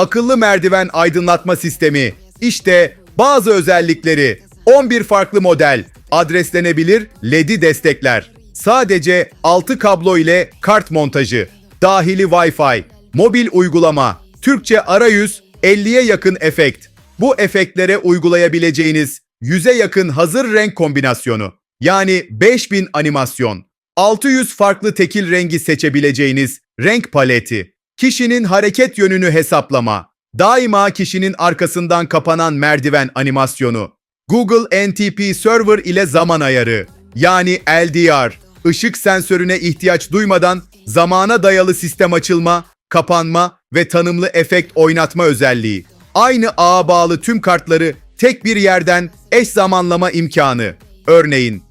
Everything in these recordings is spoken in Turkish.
akıllı merdiven aydınlatma sistemi. İşte bazı özellikleri. 11 farklı model, adreslenebilir LED'i destekler. Sadece 6 kablo ile kart montajı, dahili Wi-Fi, mobil uygulama, Türkçe arayüz, 50'ye yakın efekt. Bu efektlere uygulayabileceğiniz 100'e yakın hazır renk kombinasyonu. Yani 5000 animasyon. 600 farklı tekil rengi seçebileceğiniz renk paleti. Kişinin hareket yönünü hesaplama. Daima kişinin arkasından kapanan merdiven animasyonu. Google NTP Server ile zaman ayarı. Yani LDR. Işık sensörüne ihtiyaç duymadan zamana dayalı sistem açılma, kapanma ve tanımlı efekt oynatma özelliği. Aynı ağa bağlı tüm kartları tek bir yerden eş zamanlama imkanı. Örneğin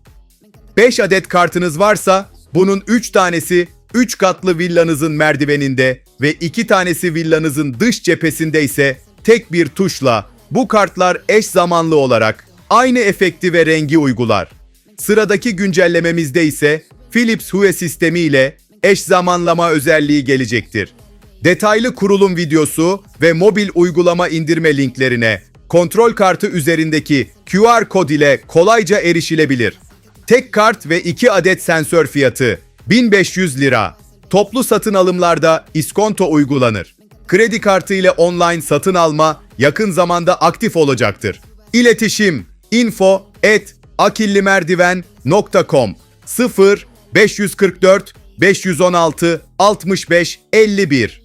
5 adet kartınız varsa bunun 3 tanesi 3 katlı villanızın merdiveninde ve 2 tanesi villanızın dış cephesinde ise tek bir tuşla bu kartlar eş zamanlı olarak aynı efekti ve rengi uygular. Sıradaki güncellememizde ise Philips Hue sistemi ile eş zamanlama özelliği gelecektir. Detaylı kurulum videosu ve mobil uygulama indirme linklerine kontrol kartı üzerindeki QR kod ile kolayca erişilebilir. Tek kart ve 2 adet sensör fiyatı 1500 lira. Toplu satın alımlarda iskonto uygulanır. Kredi kartı ile online satın alma yakın zamanda aktif olacaktır. İletişim info et akillimerdiven.com 0 544 516 65 51